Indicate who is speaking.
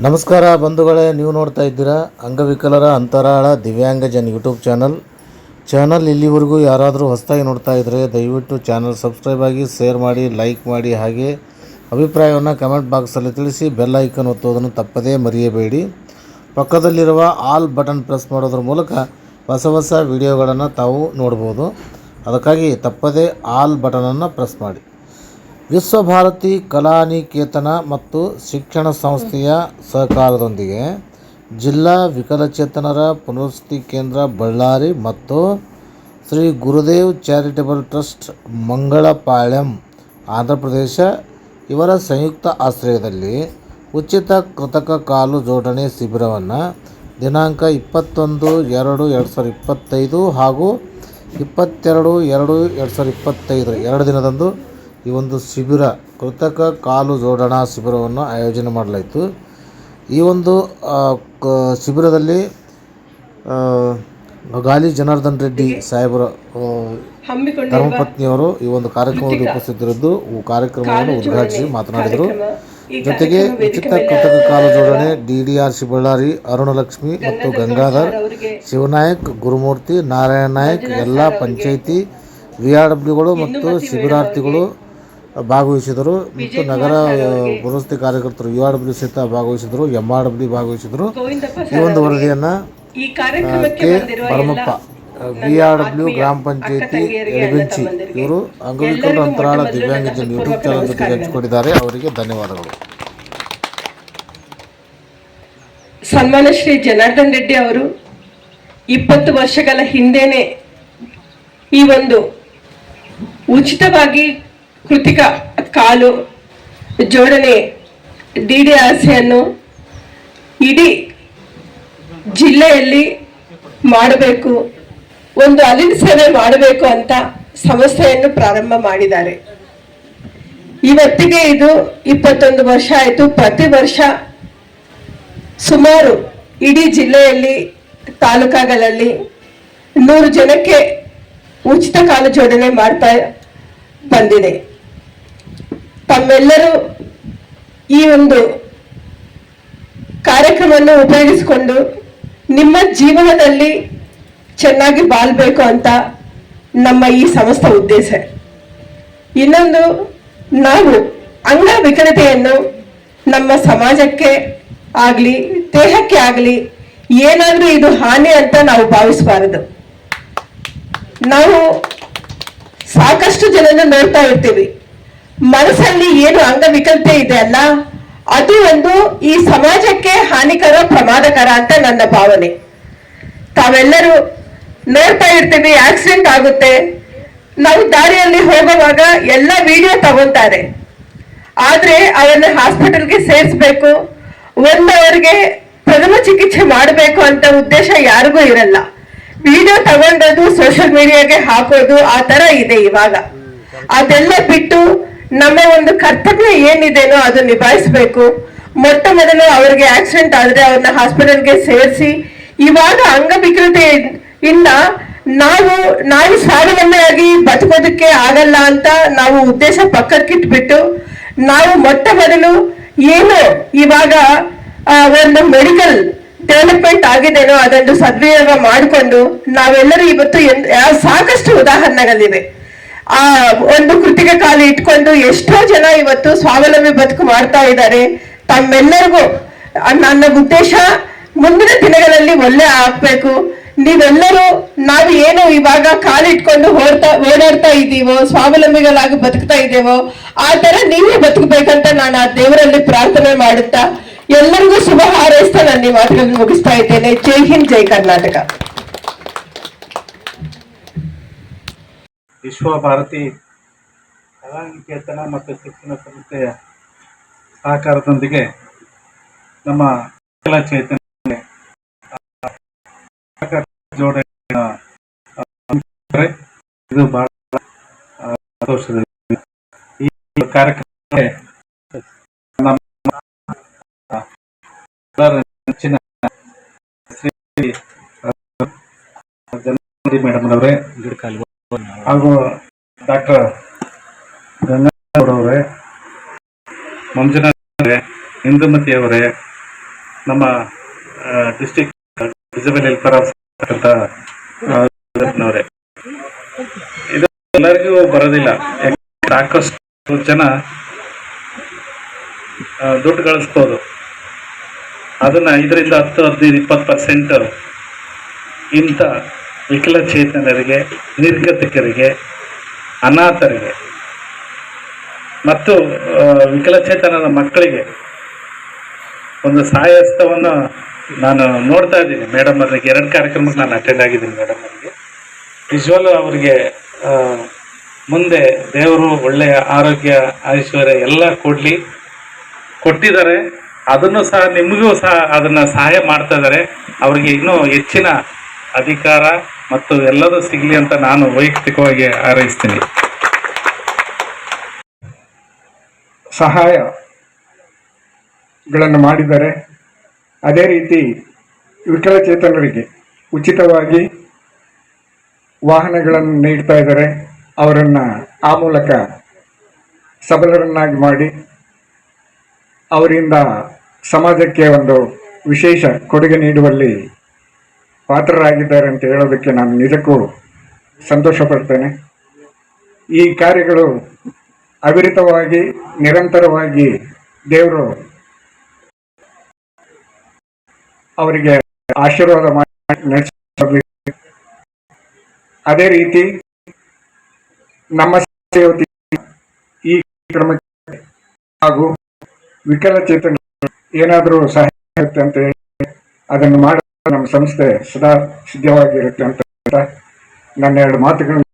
Speaker 1: ನಮಸ್ಕಾರ ಬಂಧುಗಳೇ, ನೀವು ನೋಡ್ತಾ ಇದ್ದೀರಾ ಅಂಗವಿಕಲರ ಅಂತರಾಳ ದಿವ್ಯಾಂಗಜನ್ ಯೂಟ್ಯೂಬ್ ಚಾನಲ್. ಚಾನಲ್ ಇಲ್ಲಿವರೆಗೂ ಯಾರಾದರೂ ಹೊಸದಾಗಿ ನೋಡ್ತಾ ಇದ್ದರೆ ದಯವಿಟ್ಟು ಚಾನಲ್ ಸಬ್ಸ್ಕ್ರೈಬ್ ಆಗಿ, ಶೇರ್ ಮಾಡಿ, ಲೈಕ್ ಮಾಡಿ, ಹಾಗೆ ಅಭಿಪ್ರಾಯವನ್ನು ಕಮೆಂಟ್ ಬಾಕ್ಸಲ್ಲಿ ತಿಳಿಸಿ, ಬೆಲ್ ಐಕನ್ ಒತ್ತೋದನ್ನು ತಪ್ಪದೇ ಮರೆಯಬೇಡಿ. ಪಕ್ಕದಲ್ಲಿರುವ ಆಲ್ ಬಟನ್ ಪ್ರೆಸ್ ಮಾಡೋದ್ರ ಮೂಲಕ ಹೊಸ ಹೊಸ ವಿಡಿಯೋಗಳನ್ನು ತಾವು ನೋಡ್ಬೋದು. ಅದಕ್ಕಾಗಿ ತಪ್ಪದೇ ಆಲ್ ಬಟನನ್ನು ಪ್ರೆಸ್ ಮಾಡಿ. ವಿಶ್ವಭಾರತಿ ಕಲಾನಿಕೇತನ ಮತ್ತು ಶಿಕ್ಷಣ ಸಂಸ್ಥೆಯ ಸಹಕಾರದೊಂದಿಗೆ ಜಿಲ್ಲಾ ವಿಕಲಚೇತನರ ಪುನರ್ವಸತಿ ಕೇಂದ್ರ ಬಳ್ಳಾರಿ ಮತ್ತು ಶ್ರೀ ಗುರುದೇವ್ ಚಾರಿಟಬಲ್ ಟ್ರಸ್ಟ್ ಮಂಗಳಪಾಳ್ಯಂ, ಆಂಧ್ರ ಪ್ರದೇಶ ಇವರ ಸಂಯುಕ್ತ ಆಶ್ರಯದಲ್ಲಿ ಉಚಿತ ಕೃತಕ ಕಾಲು ಜೋಡಣೆ ಶಿಬಿರವನ್ನು ದಿನಾಂಕ ಇಪ್ಪತ್ತೊಂದು ಎರಡು ಎರಡು ಸಾವಿರದ ಇಪ್ಪತ್ತೈದು ಹಾಗೂ ಇಪ್ಪತ್ತೆರಡು ಎರಡು ಎರಡು ಸಾವಿರದ ಇಪ್ಪತ್ತೈದು ಎರಡು ದಿನದಂದು ಈ ಒಂದು ಶಿಬಿರ ಕೃತಕ ಕಾಲು ಜೋಡಣಾ ಶಿಬಿರವನ್ನು ಆಯೋಜನೆ ಮಾಡಲಾಯಿತು. ಈ ಒಂದು ಕ- ಶಿಬಿರದಲ್ಲಿ ಗಾಲಿ ಜನಾರ್ದನ್ ರೆಡ್ಡಿ ಸಾಹೇಬರ ಧರ್ಮಪತ್ನಿಯವರು ಈ ಒಂದು ಕಾರ್ಯಕ್ರಮದಲ್ಲಿ ಉಪಸ್ಥಿತರಿದ್ದು ಕಾರ್ಯಕ್ರಮವನ್ನು ಉದ್ಘಾಟಿಸಿ ಮಾತನಾಡಿದರು. ಜೊತೆಗೆ ಉಚಿತ ಕೃತಕ ಕಾಲು ಜೋಡಣೆ D D R C Ballari Arunalakshmi ಮತ್ತು ಗಂಗಾಧರ್ ಶಿವನಾಯಕ್ ಗುರುಮೂರ್ತಿ ನಾರಾಯಣ ನಾಯಕ್ ಎಲ್ಲ ಪಂಚಾಯಿತಿ ವಿ ಆರ್ ಡಬ್ಲ್ಯೂಗಳು ಮತ್ತು ಶಿಬಿರಾರ್ಥಿಗಳು ಭಾಗವಹಿಸಿದರು. ಮತ್ತು ನಗರ ಪುರಸ್ತಿ ಕಾರ್ಯಕರ್ತರು ಯು ಆರ್ ಡಬ್ಲ್ಯೂ ಸಹಿತ ಭಾಗವಹಿಸಿದರು. ಎಂ ಆರ್ ಡಬ್ಲ್ಯೂ ಭಾಗವಹಿಸಿದರು ಈ ಒಂದು ವರದಿಯನ್ನು K. Paramappa V R W ಗ್ರಾಮ ಪಂಚಾಯಿತಿ ಎಡಬೆಂಚಿ ಇವರು ಅಂಗವಿಕಲ ಅಂತರಾಳ ದಿವ್ಯಾಂಗಜನ್ ಯೂಟ್ಯೂಬ್ ಚಾನಲ್ ಜೊತೆಗೆ ಹಂಚಿಕೊಂಡಿದ್ದಾರೆ ಅವರಿಗೆ ಧನ್ಯವಾದಗಳು.
Speaker 2: ಸನ್ಮಾನ ಶ್ರೀ ಜನಾರ್ದನ್ ರೆಡ್ಡಿ ಅವರು ಇಪ್ಪತ್ತು ವರ್ಷಗಳ ಹಿಂದೆನೆ ಈ ಒಂದು ಉಚಿತವಾಗಿ ಕೃತಿಕ ಕಾಲು ಜೋಡಣೆ ಡಿ ಡಿ ಆಸೆಯನ್ನು ಇಡೀ ಜಿಲ್ಲೆಯಲ್ಲಿ ಮಾಡಬೇಕು, ಒಂದು ಅಲಿನ್ ಸೇವೆ ಮಾಡಬೇಕು ಅಂತ ಸಂಸ್ಥೆಯನ್ನು ಪ್ರಾರಂಭ ಮಾಡಿದ್ದಾರೆ. ಇವತ್ತಿಗೆ ಇದು ಇಪ್ಪತ್ತೊಂದು ವರ್ಷ ಆಯಿತು. ಪ್ರತಿ ವರ್ಷ ಸುಮಾರು ಇಡೀ ಜಿಲ್ಲೆಯಲ್ಲಿ ತಾಲೂಕಾಗಳಲ್ಲಿ ನೂರು ಜನಕ್ಕೆ ಉಚಿತ ಕಾಲು ಜೋಡಣೆ ಮಾಡ್ತಾ ಬಂದಿದೆ. ತಮ್ಮೆಲ್ಲರೂ ಈ ಒಂದು ಕಾರ್ಯಕ್ರಮವನ್ನು ಉಪಯೋಗಿಸಿಕೊಂಡು ನಿಮ್ಮ ಜೀವನದಲ್ಲಿ ಚೆನ್ನಾಗಿ ಬಾಳ್ಬೇಕು ಅಂತ ನಮ್ಮ ಈ ಸಂಸ್ಥೆ ಉದ್ದೇಶ. ಇನ್ನೊಂದು, ನಾವು ಅಂಗವಿಕಲತೆಯನ್ನು ನಮ್ಮ ಸಮಾಜಕ್ಕೆ ಆಗಲಿ, ದೇಹಕ್ಕೆ ಆಗಲಿ ಏನಾದರೂ ಇದು ಹಾನಿ ಅಂತ ನಾವು ಭಾವಿಸಬಾರದು. ನಾವು ಸಾಕಷ್ಟು ಜನನ ನೋಡ್ತಾ ಇರ್ತೀವಿ. ಮನಸ್ಸಲ್ಲಿ ಏನು ಅಂಗವಿಕಲತೆ ಇದೆ ಅಲ್ಲ, ಅದು ಒಂದು ಈ ಸಮಾಜಕ್ಕೆ ಹಾನಿಕರ, ಪ್ರಮಾದಕರ ಅಂತ ನನ್ನ ಭಾವನೆ. ತಾವೆಲ್ಲರೂ ನೋಡ್ತಾ ಇರ್ತೀವಿ ಆಕ್ಸಿಡೆಂಟ್ ಆಗುತ್ತೆ. ನಾವು ದಾರಿಯಲ್ಲಿ ಹೋಗುವಾಗ ಎಲ್ಲ ವಿಡಿಯೋ ತಗೊಂತಾರೆ. ಆದ್ರೆ ಅವನ್ನ ಹಾಸ್ಪಿಟಲ್ಗೆ ಸೇರಿಸ್ಬೇಕು. ಒಂದು ಅವರಿಗೆ ಪ್ರಥಮ ಚಿಕಿತ್ಸೆ ಮಾಡಬೇಕು ಅಂತ ಉದ್ದೇಶ ಯಾರಿಗೂ ಇರಲ್ಲ. ವಿಡಿಯೋ ತಗೊಂಡದು ಸೋಷಿಯಲ್ ಮೀಡಿಯಾಗೆ ಹಾಕೋದು ಆ ತರ ಇದೆ ಇವಾಗ. ಅದೆಲ್ಲ ಬಿಟ್ಟು ನಮ್ಮ ಒಂದು ಕರ್ತವ್ಯ ಏನಿದೆನೋ ಅದು ನಿಭಾಯಿಸಬೇಕು. ಮೊಟ್ಟ ಮೊದಲು ಅವರಿಗೆ ಆಕ್ಸಿಡೆಂಟ್ ಆದ್ರೆ ಅವ್ರನ್ನ ಹಾಸ್ಪಿಟಲ್ಗೆ ಸೇರಿಸಿ, ಇವಾಗ ಅಂಗವಿಕಲತೆ ಇಂದ ನಾವು ನಾವು ಸ್ವಾವಲಂಬಿಯಾಗಿ ಬದುಕೋದಕ್ಕೆ ಆಗಲ್ಲ ಅಂತ ನಾವು ಉದ್ದೇಶ ಪಕ್ಕಕ್ಕಿಟ್ಬಿಟ್ಟು, ನಾವು ಮೊಟ್ಟ ಮೊದಲು ಏನು ಇವಾಗ ಒಂದು ಮೆಡಿಕಲ್ ಡೆವಲಪ್ಮೆಂಟ್ ಆಗಿದೆನೋ ಅದನ್ನು ಸದ್ವಿನಿಯೋಗ ಮಾಡಿಕೊಂಡು ನಾವೆಲ್ಲರೂ ಇವತ್ತು ಎನ್- ಯಾ- ಸಾಕಷ್ಟು ಉದಾಹರಣೆಗಳಿವೆ. ಆ, ಒಂದು ಕೃತಿಕ ಕಾಲ ಇಟ್ಕೊಂಡು ಎಷ್ಟೋ ಜನ ಇವತ್ತು ಸ್ವಾವಲಂಬಿ ಬದುಕು ಮಾಡ್ತಾ ಇದ್ದಾರೆ. ತಮ್ಮೆಲ್ಲರಿಗೂ ನನ್ನ ಉದ್ದೇಶ ಮುಂದಿನ ದಿನಗಳಲ್ಲಿ ಒಳ್ಳೆ ಆಗ್ಬೇಕು. ನೀವೆಲ್ಲರೂ ನಾವು ಏನು ಇವಾಗ ಕಾಲಿಟ್ಕೊಂಡು ಓಡ್ತಾ ಓಡಾಡ್ತಾ ಇದ್ದೀವೋ, ಸ್ವಾವಲಂಬಿಗಳಾಗಿ ಬದುಕ್ತಾ ಇದ್ದೇವೋ, ಆ ತರ ನೀವೇ ಬದುಕಬೇಕಂತ ನಾನು ಆ ದೇವರಲ್ಲಿ ಪ್ರಾರ್ಥನೆ ಮಾಡುತ್ತಾ ಎಲ್ಲರಿಗೂ ಶುಭ ಹಾರೈಸ್ತಾ ನಾನು ಈ ಮಾತುಗಳನ್ನು ಮುಗಿಸ್ತಾ ಇದ್ದೇನೆ. ಜೈ ಹಿಂದ್, ಜೈ ಕರ್ನಾಟಕ.
Speaker 3: ವಿಶ್ವಭಾರತಿ ಕಲಾನಿಕೇತನ ಮತ್ತು ಶಿಕ್ಷಣ ಸಂಸ್ಥೆಯ ಸಹಕಾರದೊಂದಿಗೆ ನಮ್ಮ ಕಲಾ ಚೇತನ ಜೋಡಣೆ ಇದು ಬಹಳ ಸಂತೋಷದ ಈ ಕಾರ್ಯಕ್ರಮಕ್ಕೆ ನಮ್ಮ ನೆಚ್ಚಿನ ಶ್ರೀ ಮೇಡಮ್ ಅವರೇ ಹಾಗೂ ಡಾಕ್ಟರ್ ಅವರೇ ಇಂದುಮತಿ ಅವರೇ, ನಮ್ಮ ಡಿಸ್ಟಿಕ್ ಡಿಸಬಲ್ ಹೆಲ್ಪರ್ ಅವರೇ ಇದು ಎಲ್ಲರಿಗೂ ಬರೋದಿಲ್ಲ. ಸಾಕಷ್ಟು ಜನ ದುಡ್ಡು ಗಳಿಸ್ಬೋದು ಅದನ್ನ ಐದರಿಂದ ಹತ್ತು, ಹದಿನೈದು, ಇಪ್ಪತ್ತು ಪರ್ಸೆಂಟ್ ಇಂಥ ವಿಕಲಚೇತನರಿಗೆ ನಿರ್ಗತಿಕರಿಗೆ, ಅನಾಥರಿಗೆ ಮತ್ತು ವಿಕಲಚೇತನರ ಮಕ್ಕಳಿಗೆ ಒಂದು ಸಹಾಯಸ್ತವನ್ನು ನಾನು ನೋಡ್ತಾ ಇದ್ದೀನಿ. ಮೇಡಮ್ ಅವರಿಗೆ ಎರಡು ಕಾರ್ಯಕ್ರಮಕ್ಕೆ ನಾನು ಅಟೆಂಡ್ ಆಗಿದ್ದೀನಿ ಮೇಡಮ್ ಅವರಿಗೆ. ವಿಶ್ವಲ್ ಅವರಿಗೆ ಮುಂದೆ ದೇವರು ಒಳ್ಳೆಯ ಆರೋಗ್ಯ, ಐಶ್ವರ್ಯ ಎಲ್ಲ ಕೊಡಲಿ, ಕೊಟ್ಟಿದ್ದಾರೆ. ಅದನ್ನು ಸಹ ನಿಮಗೂ ಸಹ ಅದನ್ನು ಸಹಾಯ ಮಾಡ್ತಾ ಇದ್ದಾರೆ. ಅವರಿಗೆ ಇನ್ನೂ ಹೆಚ್ಚಿನ ಅಧಿಕಾರ ಮತ್ತು ಎಲ್ಲದೂ ಸಿಗಲಿ ಅಂತ ನಾನು ವೈಯಕ್ತಿಕವಾಗಿ ಹಾರೈಸ್ತೀನಿ.
Speaker 4: ಸಹಾಯಗಳನ್ನು ಮಾಡಿದರೆ ಅದೇ ರೀತಿ ವಿಕಲಚೇತನರಿಗೆ ಉಚಿತವಾಗಿ ವಾಹನಗಳನ್ನು ನೀಡ್ತಾ ಇದ್ದಾರೆ ಅವರನ್ನು ಆ ಮೂಲಕ ಸಬಲರನ್ನಾಗಿ ಮಾಡಿ ಅವರಿಂದ ಸಮಾಜಕ್ಕೆ ಒಂದು ವಿಶೇಷ ಕೊಡುಗೆ ನೀಡುವಲ್ಲಿ ಪಾತ್ರರಾಗಿದ್ದಾರೆ ಅಂತ ಹೇಳೋದಕ್ಕೆ ನಾನು ನಿಜಕ್ಕೂ ಸಂತೋಷ ಪಡ್ತೇನೆ ಈ ಕಾರ್ಯಗಳು ಅವಿರತವಾಗಿ, ನಿರಂತರವಾಗಿ ದೇವರು ಅವರಿಗೆ ಆಶೀರ್ವಾದ ಮಾಡಿ ಅದೇ ರೀತಿ ನಮ್ಮ ಈ ಕ್ರಮಕ್ಕೆ ಹಾಗೂ ವಿಕಲಚೇತನ ಏನಾದರೂ ಸಹಾಯ ಆಗುತ್ತೆ ಅಂತ ಹೇಳಿ ಅದನ್ನು ಮಾಡಲು ನಮ್ಮ ಸಂಸ್ಥೆ ಸದಾ ಸಿದ್ಧವಾಗಿರುತ್ತೆ ಅಂತ ನನ್ನ ಎರಡು ಮಾತುಗಳನ್ನು.